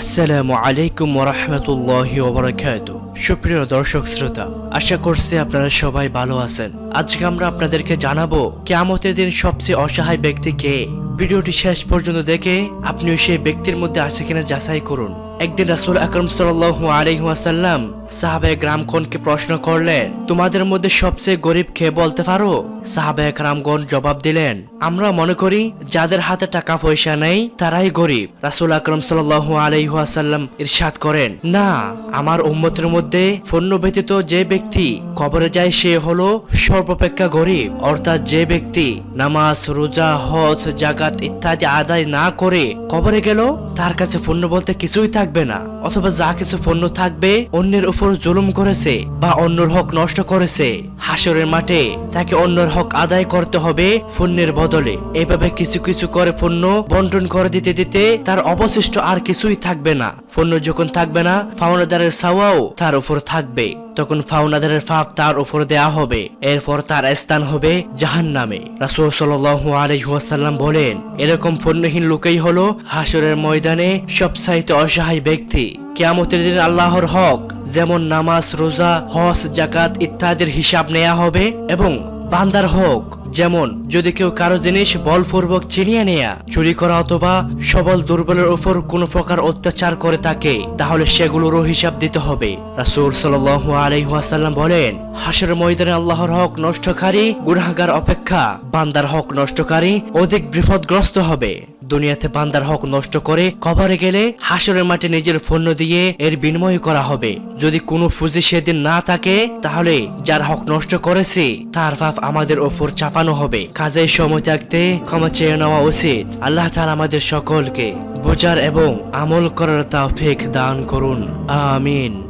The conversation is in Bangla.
আসসালামু আলাইকুম ওরহমতুল্লাহি ওবরাকাত সুপ্রিয় দর্শক শ্রোতা আশা করছি আপনারা সবাই ভালো আছেন। আজকে আমরা আপনাদেরকে জানাব কেয়ামতের দিন সবচেয়ে অসহায় ব্যক্তি কে। ভিডিওটি শেষ পর্যন্ত দেখে আপনিও সেই ব্যক্তির মধ্যে আছে কিনা যাচাই করুন। একদিন রাসুল আকরম সাল্লাল্লাহু আলাইহি ওয়াসাল্লাম সাহাবে গ্রামগণকে প্রশ্ন করলেন, তোমাদের মধ্যে সবচেয়ে গরিব কে বলতে পারো? সাহাবে গ্রামগণ জবাব দিলেন, আমরা মনে করি যাদের হাতে টাকা পয়সা নেই তারাই গরিব। রাসুল আকরম সাল্লাল্লাহু আলাইহি ইরশাদ করেন, না, আমার উম্মতের মধ্যে পণ্য ব্যতীত যে ব্যক্তি কবরে যায় সে হলো সর্বাপেক্ষা গরিব, অর্থাৎ যে ব্যক্তি নামাজ, রোজা, হজ জাগাত ইত্যাদি আদায় না করে কবরে গেল তার কাছে পণ্য বলতে কিছুই থাকবে না। অথবা যা কিছু পণ্য থাকবে অন্যের উপর জুলুম করেছে বা অন্যর হক নষ্ট করেছে। হাসরের মাঠে তাকে অন্যর হক আদায় করতে হবে পণ্যের বদলে। এভাবে কিছু কিছু করে পণ্য বন্টন করে দিতে দিতে তার অবশিষ্ট আর কিছুই থাকবে না। পণ্য যখন থাকবে না, ফাউনাদারের সাওয়াও তার উপর থাকবে। তখন ফাউনাদারের ফাপ তার উপর দেয়া হবে। এরপর তার স্থান হবে জাহান নামে রাসুল সাল্লাহ আলহাসাল্লাম বলেন, এরকম পণ্যহীন লোকেই হলো হাসরের ময়দানে সবচাইতে অসহায় ব্যক্তি। কেয়ামতের দিন আল্লাহর হক, যেমন নামাজ, রোজা হস জাকাত ইত্যাদির হিসাব নেওয়া হবে এবং বান্দার হক যেমন, যদি কেউ কারও জিনিস বলপূর্বক ছিনিয়ে নেয়া, চুরি করা অথবা সবল দুর্বলের উপর কোনো প্রকার অত্যাচার করে থাকে, তাহলে সেগুলোরও হিসাব দিতে হবে। রাসূল সাল্লাল্লাহু আলাইহি ওয়াসাল্লাম বলেন, হাসরের ময়দানে আল্লাহর হক নষ্টকারী গুনাহগার অপেক্ষা, বান্দার হক নষ্টকারী অধিক বিপদগ্রস্ত হবে। দুনিয়াতে বান্দার হক নষ্ট করে কবরে গেলে হাসরের মাঠে নিজের পণ্য দিয়ে এর বিনিময় করা হবে। যদি কোনো ফুজি সেদিন না থাকে, তাহলে যার হক নষ্ট করেছে, তার ভাব আমাদের ওপর চাপানো হবে। কাজের সময় থাকতে ক্ষমা চেয়ে নেওয়া উচিত। আল্লাহ তালা আমাদের সকলকে বোঝার এবং আমল করার তাওফিক দান করুন। আমিন।